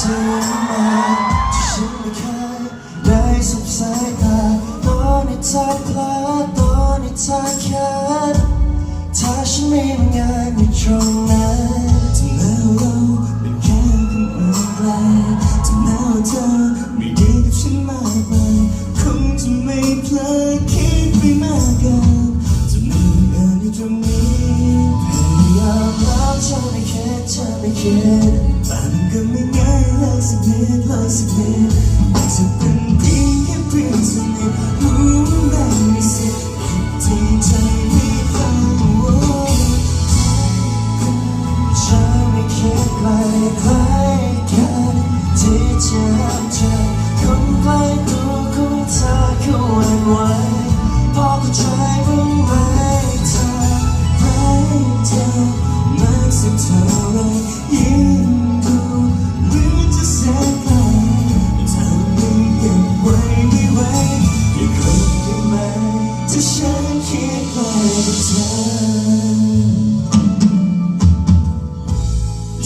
เธอมาที่ฉันไม่เคยได้สบสายตาตอนนี้เธอพลาดตอนนี้เธอแค้นถ้าฉันไม่ง่านอยู่ตรงนั้นจะแม้ว่าเราเป็นแค่คนอื่นไกลจะแม้ว่าเธอไม่ดีกับฉันมากมาคงจะไม่เพลิดคิดไปมากเกินจะมีเงินอยู่ตรงนี้พยายามรักเธอไม่คิดเธอไม่คิดแต่มันก็ไม่ ง่ายเลยสักนิ คิดไกลกับเธอ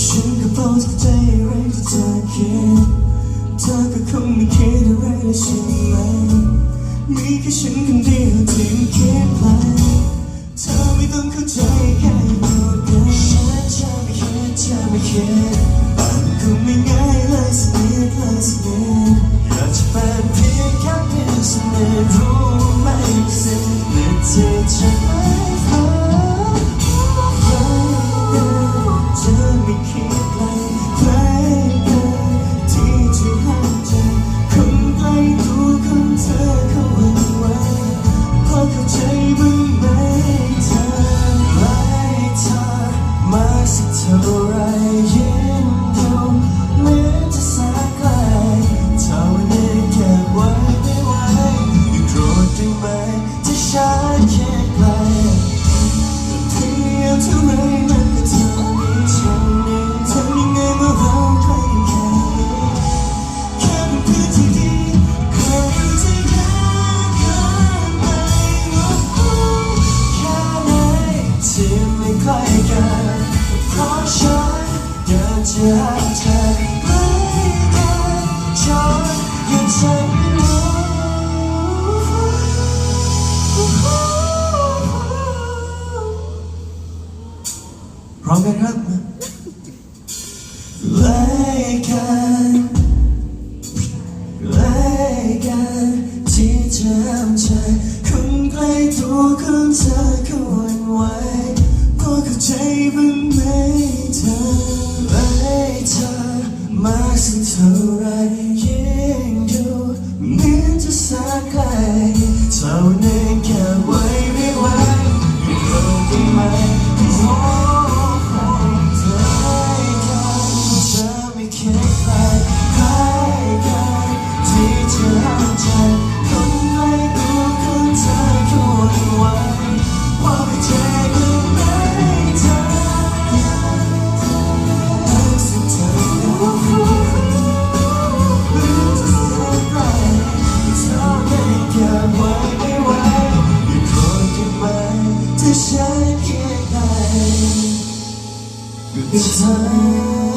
ฉันก็พอจะใจอะไรที่เธอคิดเธอก็คงไม่คิดอะไรเลยใช่ไหมมีแค่ฉันคนเดียวที่คิดไป พร้อมกันครับไล่กันไล่กันที่จะห้มใจคนใกล้ตัวของเธอเขาหวั่นไหว สักเท่าไรยิ่งดูเหมือนจะสายไกลเท่านั้นแค่ไว้ไม่ไหวอย่าโกรธได้ไหม ถ้าฉันคิดไปกับเธอ